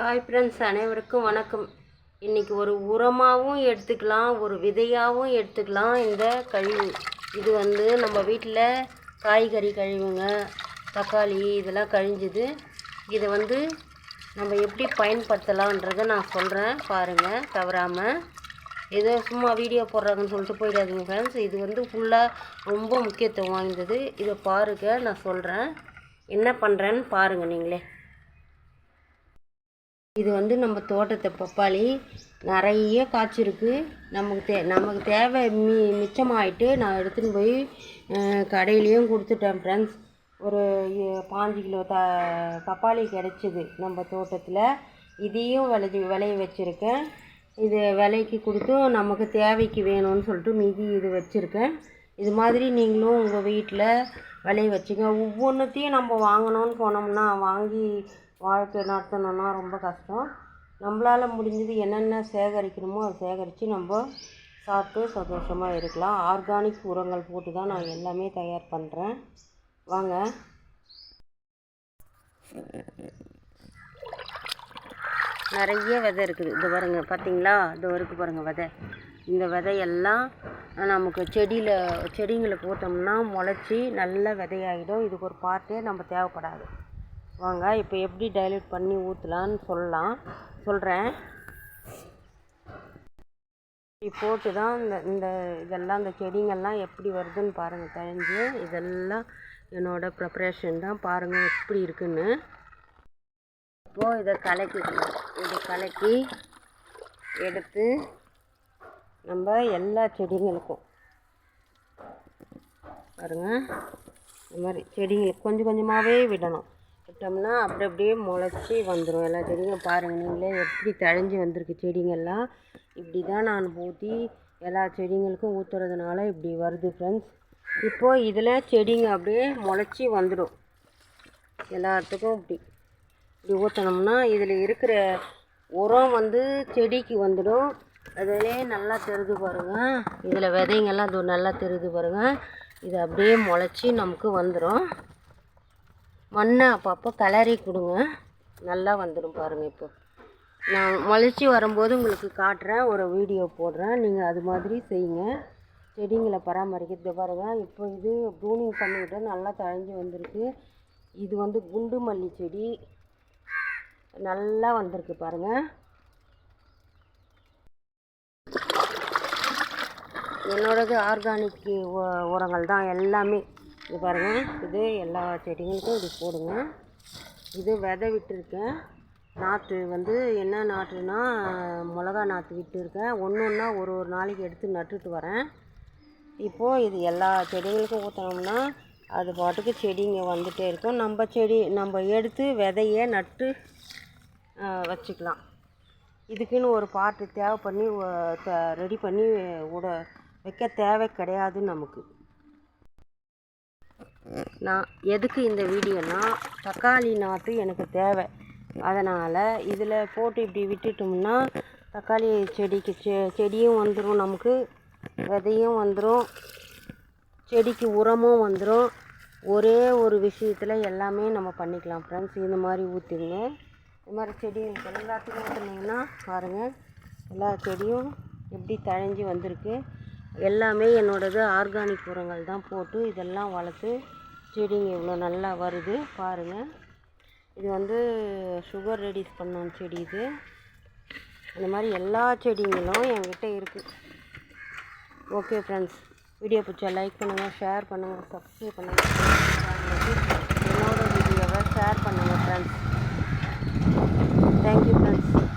Hi friends அனைவருக்கும் வணக்கம். இன்றைக்கி ஒரு உரமாகவும் எடுத்துக்கலாம் ஒரு விதையாகவும் எடுத்துக்கலாம். இந்த கழிவு இது வந்து நம்ம வீட்டில் காய்கறி கழிவுங்க தக்காளி இதெல்லாம் கழிஞ்சுது. இதை வந்து நம்ம எப்படி பயன்படுத்தலான்றதை நான் சொல்கிறேன் பாருங்கள் தவறாமல் ஏதோ சும்மா வீடியோ போடுறாங்கன்னு சொல்லிட்டு போயிடாதீங்க ஃப்ரெண்ட்ஸ் இது வந்து ஃபுல்லாக ரொம்ப முக்கியத்துவம் வாய்ந்தது. இதை பாருங்கள் நான் சொல்கிறேன் என்ன பண்ணுறேன்னு பாருங்கள் நீங்களே. இது வந்து நம்ம தோட்டத்தை பப்பாளி. நிறைய காய்ச்சிருக்கு நமக்கு தே நமக்கு தேவை மி மிச்சமாயிட்டு நான் எடுத்துன்னு போய் கடையிலையும் கொடுத்துட்டேன் ஃப்ரெண்ட்ஸ் ஒரு பாஞ்சு கிலோ த பப்பாளி கிடச்சிது நம்ம தோட்டத்தில். இதையும் விளைஞ்சி விளைய வச்சுருக்கேன். இது விலைக்கு கொடுத்தும் நமக்கு தேவைக்கு வேணும்னு சொல்லிட்டு மீதி இது வச்சுருக்கேன். இது மாதிரி நீங்களும் உங்கள் வீட்டில் விளைய வச்சுங்க. ஒவ்வொன்றுத்தையும் நம்ம வாங்கணும்னு போனோம்னா வாங்கி வாழ்க்கை நடத்தணும்னா ரொம்ப கஷ்டம். நம்மளால் முடிஞ்சது என்னென்ன சேகரிக்கணுமோ அதை சேகரித்து நம்ம சாப்பிட்டு சந்தோஷமாக இருக்கலாம். ஆர்கானிக் உரங்கள் போட்டு தான் நான் எல்லாமே தயார் பண்ணுறேன் வாங்க. நிறைய விதை இருக்குது. இது பாருங்க பார்த்தீங்களா? இது இருக்குது பாருங்கள் விதை. இந்த விதையெல்லாம் நமக்கு செடியில் செடிங்களை போட்டோம்னா முளைச்சி நல்ல விதையாகிடும் இதுக்கு ஒரு பார்ட்டே நம்ம தேவைப்படாது. வாங்க இப்போ எப்படி டைல்யூட் பண்ணி ஊற்றலான்னு சொல்லலாம். சொல்கிறேன் போட்டு தான் இந்த இந்த இதெல்லாம் இந்த செடிங்கள்லாம் எப்படி வருதுன்னு பாருங்கள் தெரிஞ்சு. இதெல்லாம் என்னோடய ப்ரிப்ரேஷன் தான். பாருங்கள் எப்படி இருக்குன்னு. இப்போது இதை கலக்கிக்கணும் இதை கலக்கி எடுத்து நம்ம எல்லா செடிங்களுக்கும் பாருங்கள் இந்த மாதிரி செடிங்களுக்கு கொஞ்சம் கொஞ்சமாகவே விடணும். விட்டோம்னா அப்படி அப்படியே முளைச்சி வந்துடும் எல்லா செடியும் பாருங்கள் நீங்களே எப்படி தழைஞ்சி வந்திருக்கு செடிங்கள்லாம் இப்படி தான் நான் ஊற்றி எல்லா செடிங்களுக்கும் ஊற்றுறதுனால இப்படி வருது ஃப்ரெண்ட்ஸ் இப்போது இதில் செடிங்க அப்படியே முளைச்சி வந்துடும் எல்லாத்துக்கும் இப்படி இப்படி ஊற்றினோம்னா இதில் இருக்கிற உரம் வந்து செடிக்கு வந்துடும். அதிலே நல்லா தெரிது பாருங்க. இதில் விதைங்கெல்லாம் அது நல்லா தெரிது பாருங்கள் இது அப்படியே முளைச்சி நமக்கு வந்துடும் மண்ணை அப்பப்போ கலரி கொடுங்க. நல்லா வந்துடும் பாருங்கள் இப்போ. நான் முளைச்சி வரும்போது உங்களுக்கு காட்டுறேன் ஒரு வீடியோ போடுறேன். நீங்கள் அது மாதிரி செய்யுங்க. செடிங்களை பராமரிக்கிறது பாருங்கள் இப்போ இது ப்ரூனிங் பண்ணிவிட்டு நல்லா தழைஞ்சி வந்திருக்கு. இது வந்து குண்டு மல்லி செடி. நல்லா வந்திருக்கு பாருங்கள் என்னோடது ஆர்கானிக் உரங்கள் தான் எல்லாமே. இது பாருங்கள் இது எல்லா செடிங்களுக்கும் இது போடுங்க. இது விதை விட்டுருக்கேன். நாற்று வந்து என்ன நாற்றுனா மிளகா நாற்று விட்டுருக்கேன். ஒன்று ஒன்றா ஒரு ஒரு நாளைக்கு எடுத்து நட்டுட்டு வரேன். இப்போது இது எல்லா செடிகளுக்கும் ஊற்றினோம்னா அது பாட்டுக்கு செடிங்க வந்துகிட்டே இருக்கும். நம்ம செடி நம்ம எடுத்து விதையே நட்டு வச்சுக்கலாம். இதுக்குன்னு ஒரு பாட்டு தேவை பண்ணி ரெடி பண்ணி விட வைக்க தேவை கிடையாது நமக்கு. நான் எதுக்கு இந்த வீடியோனா தக்காளி நாற்று எனக்கு தேவை. அதனால் இதில் போட்டு இப்படி விட்டுட்டோம்னா தக்காளி செடிக்கு செ செடியும் வந்துடும் நமக்கு விதையும் வந்துடும் செடிக்கு உரமும் வந்துடும் ஒரே ஒரு விஷயத்தில் எல்லாமே நம்ம பண்ணிக்கலாம் ஃப்ரெண்ட்ஸ் இந்த மாதிரி ஊற்றிடுங்க இந்த மாதிரி செடி எல்லாத்துக்கும் ஊற்றுனீங்கன்னா பாருங்கள் எல்லா செடியும் எப்படி தழைஞ்சி வந்திருக்கு. எல்லாமே என்னோடது ஆர்கானிக் உரங்கள் தான் போட்டு இதெல்லாம் வளர்த்து செடிங்க இவ்வளோ நல்லா வருது பாருங்கள் இது வந்து சுகர் ரெடியூஸ் பண்ணோம் செடி இது. இந்த மாதிரி எல்லா செடிங்களும் என்கிட்ட இருக்குது ஓகே ஃப்ரெண்ட்ஸ் வீடியோ பிடிச்சா லைக் பண்ணுங்கள் ஷேர் பண்ணுங்கள் சப்ஸ்கிரைப் பண்ணுங்கள் என்னோடய வீடியோவை ஷேர் பண்ணுங்கள் ஃப்ரெண்ட்ஸ் தேங்க்யூ ஃப்ரெண்ட்ஸ்